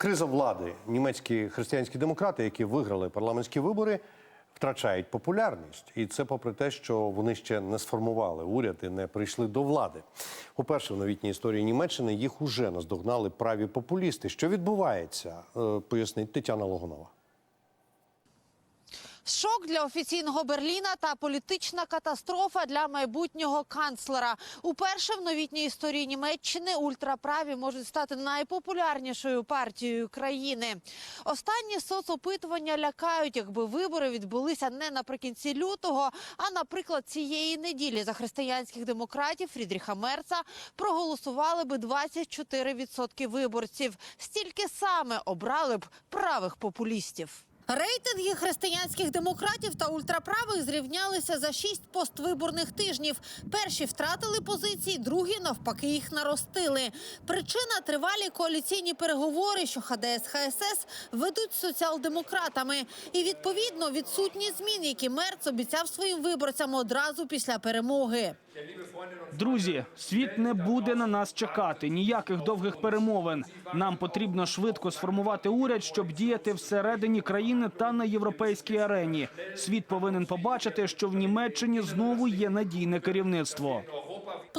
Криза влади. Німецькі християнські демократи, які виграли парламентські вибори, втрачають популярність. І це попри те, що вони ще не сформували уряд і не прийшли до влади. Уперше в новітній історії Німеччини їх уже наздогнали праві популісти. Що відбувається? Е, Пояснить Тетяна Логунова. Шок для офіційного Берліна та політична катастрофа для майбутнього канцлера. Уперше в новітній історії Німеччини ультраправі можуть стати найпопулярнішою партією країни. Останні соцопитування лякають, якби вибори відбулися не наприкінці лютого, а наприклад цієї неділі за християнських демократів Фрідріха Мерца проголосували би 24% виборців. Стільки саме обрали б правих популістів. Рейтинги християнських демократів та ультраправих зрівнялися за шість поствиборних тижнів. Перші втратили позиції, другі навпаки їх наростили. Причина тривалі коаліційні переговори, що ХДС ХСС ведуть з соціал-демократами, і відповідно відсутні змін, які Мерц обіцяв своїм виборцям одразу після перемоги. Друзі, світ не буде на нас чекати. Ніяких довгих перемовин. Нам потрібно швидко сформувати уряд, щоб діяти всередині країни та на європейській арені. Світ повинен побачити, що в Німеччині знову є надійне керівництво.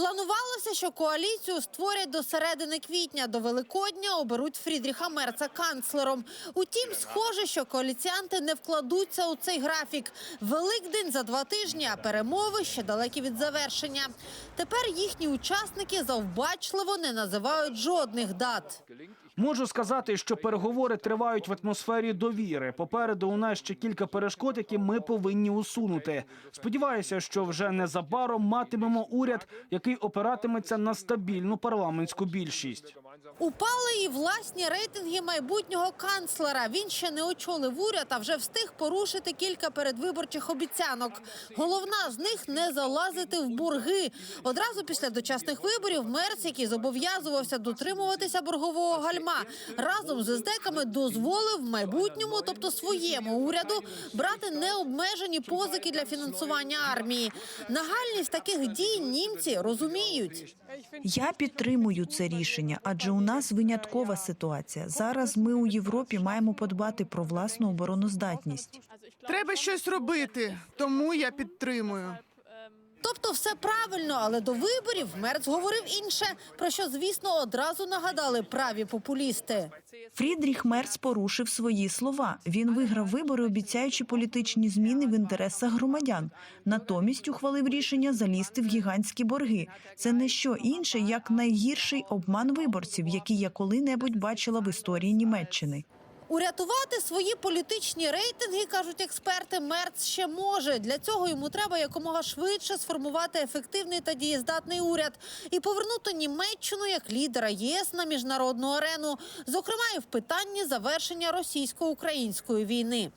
Планувалося, що коаліцію створять до середини квітня. До Великодня оберуть Фрідріха Мерца канцлером. Утім, схоже, що коаліціянти не вкладуться у цей графік. Великдень за два тижні, а перемови ще далекі від завершення. Тепер їхні учасники завбачливо не називають жодних дат. Можу сказати, що переговори тривають в атмосфері довіри. Попереду у нас ще кілька перешкод, які ми повинні усунути. Сподіваюся, що вже незабаром матимемо уряд, який опиратиметься на стабільну парламентську більшість. Упали і власні рейтинги майбутнього канцлера. Він ще не очолив уряд, а вже встиг порушити кілька передвиборчих обіцянок. Головна з них не залазити в борги. Одразу після дочасних виборів Мерц, який зобов'язувався дотримуватися боргового гальма, разом з ездеками дозволив майбутньому, тобто своєму уряду, брати необмежені позики для фінансування армії. Нагальність таких дій німці розуміють. Я підтримую це рішення, адже у нас виняткова ситуація. Зараз ми у Європі маємо подбати про власну обороноздатність. Треба щось робити, тому я підтримую. Тобто все правильно, але до виборів Мерц говорив інше, про що, звісно, одразу нагадали праві популісти. Фрідріх Мерц порушив свої слова. Він виграв вибори, обіцяючи політичні зміни в інтересах громадян. Натомість ухвалив рішення залізти в гігантські борги. Це не що інше, як найгірший обман виборців, який я коли-небудь бачила в історії Німеччини. Урятувати свої політичні рейтинги, кажуть експерти, Мерц ще може. Для цього йому треба якомога швидше сформувати ефективний та дієздатний уряд і повернути Німеччину як лідера єС на міжнародну арену, зокрема і в питанні завершення російсько-української війни.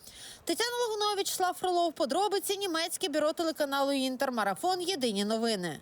Тетяна Логунович, Слав Фролов, подробиці німецьке бюро телеканалу Інтер. Марафон. Єдині новини.